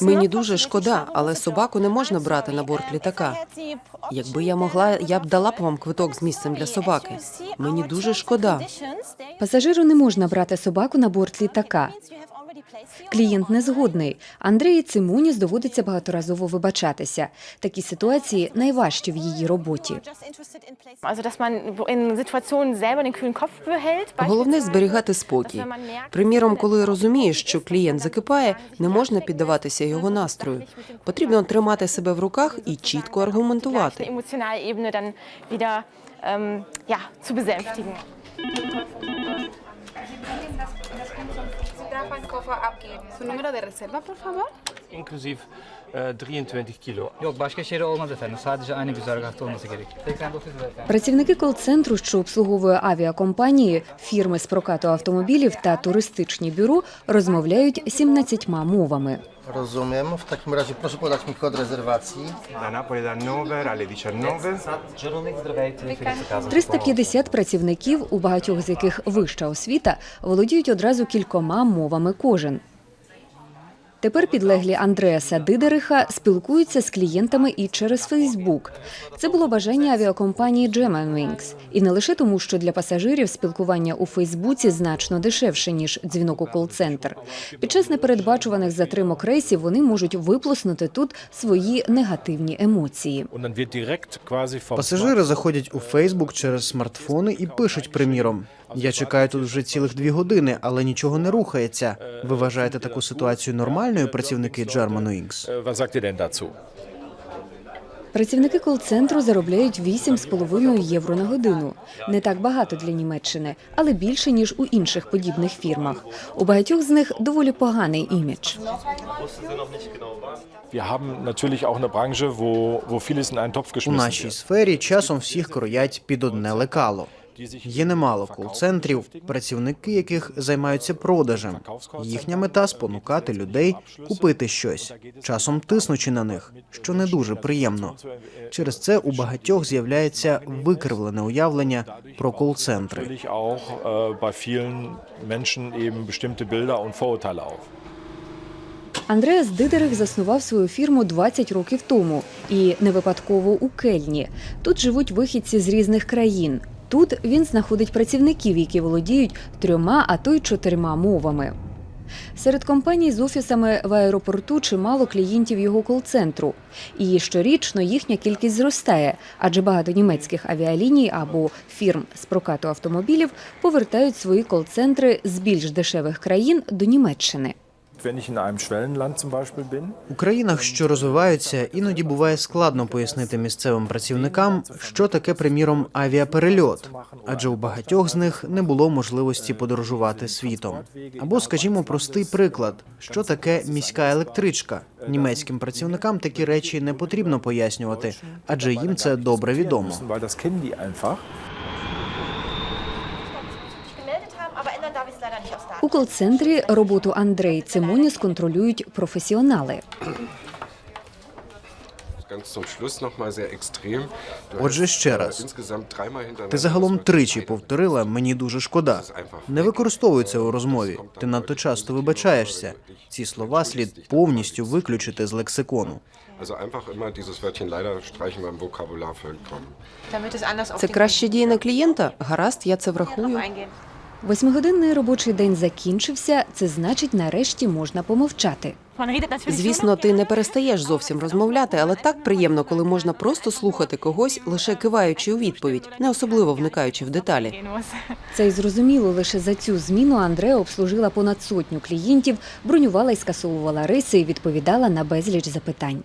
Мені дуже шкода, але собаку не можна брати на борт літака. Якби я могла, я б дала б вам квиток з місцем для собаки. Мені дуже шкода. Пасажиру не можна брати собаку на борт літака. Клієнт не згодний. Андреї Цимуніс доводиться багаторазово вибачатися. Такі ситуації найважчі в її роботі. Головне зберігати спокій. Приміром, коли розумієш, що клієнт закипає, не можна піддаватися його настрою. Потрібно тримати себе в руках і чітко аргументувати. ja, zu besänftigen. Darf Koffer abgeben. Su número de reserva, por favor. inklusive e, 23 kilo. Yok başka şehre olmaz efendim. Sadece aynı güzergahta olması gerek. 89 lira efendim. Працівники кол-центру, що обслуговує авіакомпанії, фірми з прокату автомобілів та туристичні бюро, розмовляють 17 мовами. Rozumiem. W takim razie proszę podać mi kod rezerwacji. Da Napoli da 9 alle 19. Zero niks erbij, 42 kazen. 350 працівників, у багатьох з яких вища освіта, володіють одразу кількома мовами кожен. Тепер підлеглі Андреаса Дидериха спілкуються з клієнтами і через Фейсбук. Це було бажання авіакомпанії Germanwings. І не лише тому, що для пасажирів спілкування у Фейсбуці значно дешевше, ніж дзвінок у кол-центр. Під час непередбачуваних затримок рейсів вони можуть виплеснути тут свої негативні емоції. Пасажири заходять у Фейсбук через смартфони і пишуть, приміром: Я чекаю тут вже цілих дві години, але нічого не рухається. Ви вважаєте таку ситуацію нормальною, працівники denn dazu? Працівники кол-центру заробляють 8,5 євро на годину. Не так багато для Німеччини, але більше ніж у інших подібних фірмах. У багатьох з них доволі поганий імідж. У нашій сфері часом всіх кроять під одне лекало. Є немало кол-центрів, працівники яких займаються продажем. Їхня мета спонукати людей купити щось, часом тиснучи на них, що не дуже приємно. Через це у багатьох з'являється викривлене уявлення про кол-центри. Äh. Андреас Дидерих заснував свою фірму 20 років тому, і не випадково у Кельні. Тут живуть вихідці з різних країн. Тут він знаходить працівників, які володіють трьома, а то й чотирма мовами. Серед компаній з офісами в аеропорту чимало клієнтів його кол-центру. І щорічно їхня кількість зростає, адже багато німецьких авіаліній або фірм з прокату автомобілів повертають свої кол-центри з більш дешевих країн до Німеччини. У країнах, що розвиваються, іноді буває складно пояснити місцевим працівникам, що таке, приміром, авіаперельот, адже у багатьох з них не було можливості подорожувати світом. Або, скажімо, простий приклад, що таке міська електричка. Німецьким працівникам такі речі не потрібно пояснювати, адже їм це добре відомо. У кол-центрі роботу Андрей Цимоніс контролюють професіонали. Отже, ще раз. Ти загалом тричі повторила мені дуже шкода. Не використовуй це у розмові. Ти надто часто вибачаєшся. Ці слова слід повністю виключити з лексикону. Це краще діє на клієнта? Гаразд, я це врахую. Восьмигодинний робочий день закінчився. Це значить, нарешті можна помовчати. Звісно, ти не перестаєш зовсім розмовляти, але так приємно, коли можна просто слухати когось, лише киваючи у відповідь, не особливо вникаючи в деталі. Це й зрозуміло лише за цю зміну Андреа обслужила понад сотню клієнтів, бронювала і скасовувала рейси і відповідала на безліч запитань.